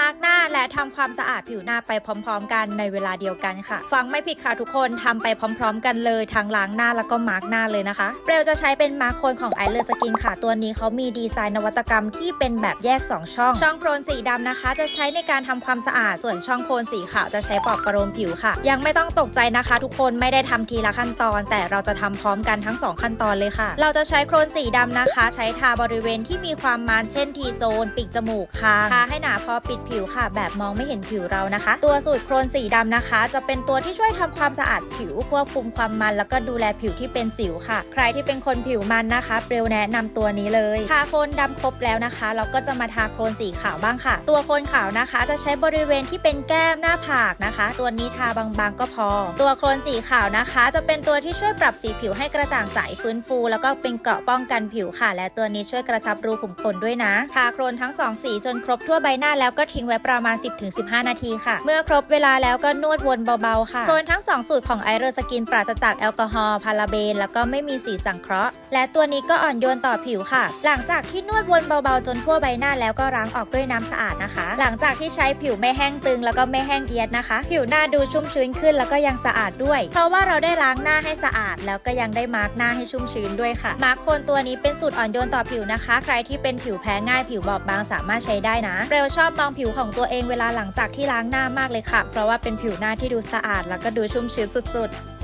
มากน ทำความสะอาดผิวหน้าไปพร้อม ๆ กันในเวลาเดียวกันค่ะ ฟังไม่ผิดค่ะทุกคนทำไปพร้อม ๆ กันเลยทั้งล้างหน้าแล้วก็มาร์กหน้าเลยนะคะเปลวจะใช้เป็นมาร์คโคนของไอเลอร์สกินค่ะ ตัวนี้เขามีดีไซน์นวัตกรรมที่เป็นแบบแยก 2 ช่อง ช่องโครนสีดำนะคะ จะใช้ในการทำความสะอาดส่วนช่องโครนสีขาวจะใช้ปลอบประโลมผิวค่ะ ยังไม่ต้องตกใจนะคะ ทุกคนไม่ได้ทำทีละขั้นตอน แต่เราจะทำพร้อมกันทั้ง 2 ขั้นตอนเลยค่ะ เราจะใช้โครนสีดำนะคะ ใช้ทาบริเวณที่มีความมันเช่นทีโซนปีกจมูกคางทาให้หนาพอปิดผิวค่ะ แบบมองไม่เห็นผิวเรานะคะ ตัวสูตรโครนสีดำนะคะ จะเป็นตัวที่ช่วยทำความสะอาดผิวควบคุมความมัน แล้วก็ดูแลผิวที่เป็นสิวค่ะ ใครที่เป็นคนผิวมันนะคะเปลวแนะนำตัวนี้เลยทาโคลนดำครบแล้วนะคะ เราก็จะมาทาโคลนสีขาวบ้างค่ะ ตัวโคลนขาวนะคะ จะใช้บริเวณที่เป็นแก้มหน้าผากนะคะ ตัวนี้ทาบางๆก็พอ ตัวโคลนสีขาวนะคะ จะเป็นตัวที่ช่วยปรับสีผิวให้กระจ่างใสฟื้นฟู แล้วก็เป็นเกราะป้องกันผิวค่ะ และตัวนี้ช่วยกระชับรูขุมขนด้วยนะทาโคลนทั้งสองสีจนครบทั่วใบหน้าแล้วก็ทิ้งไว้ประมาณ10-15 นาทีค่ะ เมื่อครบเวลาแล้วก็นวดวนเบาๆค่ะโคลนทั้งสองสูตรของไอเรอร์สกินปราศจากแอลกอฮอล์พาราเบน แล้วก็ไม่มีสีสังเคราะห์ และตัวนี้ก็อ่อนโยนต่อผิวค่ะ หลังจากที่นวดวนเบาๆ จนทั่วใบหน้าแล้วก็ล้างออกด้วยน้ำสะอาดนะคะ หลังจากที่ใช้ผิวไม่แห้งตึงแล้วก็ไม่แห้งเอียดนะคะ ผิวหน้าดูชุ่มชื้นขึ้นแล้วก็ยังสะอาดด้วย เพราะว่าเราได้ล้างหน้าให้สะอาด แล้วก็ยังได้มาร์กหน้าให้ชุ่มชื้นด้วยค่ะ มาร์กโคนตัวนี้เป็นสูตรอ่อนโยนต่อผิวนะคะ ใครที่เป็นผิวแพ้ง่ายผิวบอบบางสามารถใช้ได้นะเรลชอบมองผิวของตัวเองเวลาหลังจากที่ล้างหน้ามากเลยค่ะ เพราะว่าเป็นผิวหน้าที่ดูสะอาดแล้วก็ดูชุ่มชื้นสุดๆ